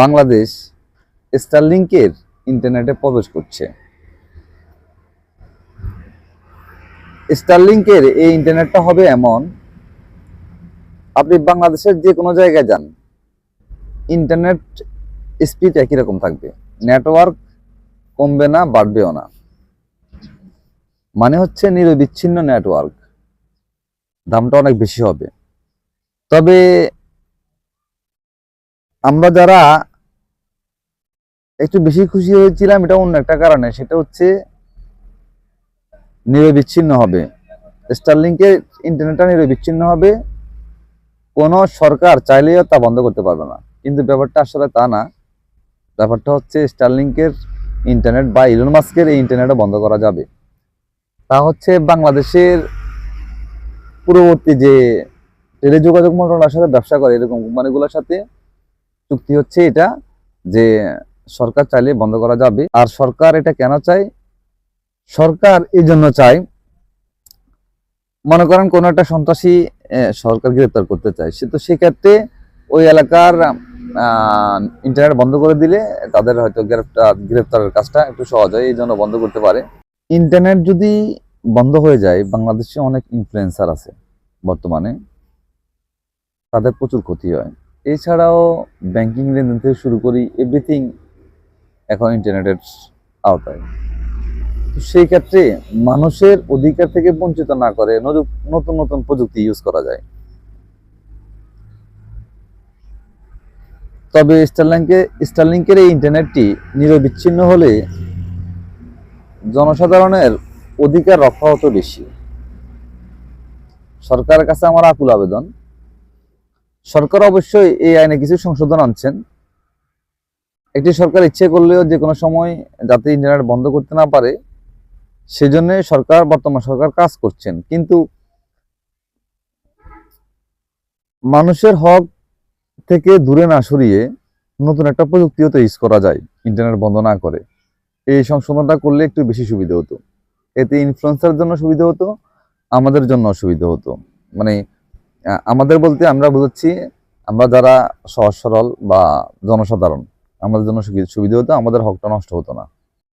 বাংলাদেশ স্টারলিংকের ইন্টারনেটে প্রবেশ করছে। স্টারলিংকের এই ইন্টারনেটটা হবে এমন, আপনি বাংলাদেশের যে কোনো জায়গায় যান, ইন্টারনেট স্পিড একই রকম থাকবে। নেটওয়ার্ক কমবে না, বাড়বেও না। মানে হচ্ছে নিরবিচ্ছিন্ন নেটওয়ার্ক দামটা অনেক বেশি হবে। তবে আমরা যারা একটু বেশি খুশি হয়েছিলাম, এটা অন্য একটা কারণে। সেটা হচ্ছে নিরবিচ্ছিন্ন হবে। স্টারলিংকের ইন্টারনেটটা নিরবিচ্ছিন্ন হবে। কোনো সরকার চাইলেও তা বন্ধ করতে পারবে না। কিন্তু ব্যাপারটা আসলে তা না। ব্যাপারটা হচ্ছে স্টারলিংকের ইন্টারনেট বা ইলন মাস্কের এই ইন্টারনেটও বন্ধ করা যাবে। তা হচ্ছে বাংলাদেশের পূর্ববর্তী যে টেলিযোগাযোগ মন্ত্রণালয়ের সাথে ব্যবসা করে, এরকম কোম্পানিগুলোর সাথে চুক্তি হচ্ছে এটা যে সরকার চাইলে বন্ধ করা যাবে। আর সরকার এটা কেন চায়? সরকার এই জন্য চায়, মনে করেন কোনো একটা সন্ত্রাসী সরকার গ্রেপ্তার করতে চায়। সে তো সেক্ষেত্রে ওই এলাকার ইন্টারনেট বন্ধ করে দিলে তাদের হয়তো গ্রেপ্তার গ্রেপ্তারের কাজটা একটু সহজ হয়, এই জন্য বন্ধ করতে পারে। ইন্টারনেট যদি বন্ধ হয়ে যায়, বাংলাদেশে অনেক ইনফ্লুয়েন্সার আছে বর্তমানে, তাদের প্রচুর ক্ষতি হয়। এছাড়াও ব্যাংকিং লেনদেন থেকে শুরু করি এভরিথিং এখন ইন্টারনেটের আওতায়। তো সেই ক্ষেত্রে মানুষের অধিকার থেকে বঞ্চিত না করে নতুন নতুন প্রযুক্তি ইউজ করা যায়। তবে স্টারলিংকে স্টারলিংকের এই ইন্টারনেটটি নিরবিচ্ছিন্ন হলে জনসাধারণের অধিকার রক্ষা হতো বেশি। সরকারের কাছে আমার আকুল আবেদন সরকার অবশ্যই এই আইনে কিছু সংশোধন আনছেন। একটি সরকার ইচ্ছে করলেও যে কোনো সময় যাতে ইন্টারনেট বন্ধ করতে না পারে, সেজন্য সরকার, বর্তমান সরকার কাজ করছেন। কিন্তু মানুষের হক থেকে দূরে না সরিয়ে নতুন একটা প্রযুক্তিও তো ইউজ করা যায় ইন্টারনেট বন্ধ না করে। এই সংশোধনটা করলে একটু বেশি সুবিধা হতো। এতে ইনফ্লুয়েন্সার জন্য সুবিধা হতো, আমাদের জন্য অসুবিধা হতো। মানে আমাদের বলতে আমরা বুঝাচ্ছি, আমরা যারা সহজ সরল বা জনসাধারণ, আমাদের জন্য সুবি- সুবিধা হতো, আমাদের হকটা নষ্ট হতো না।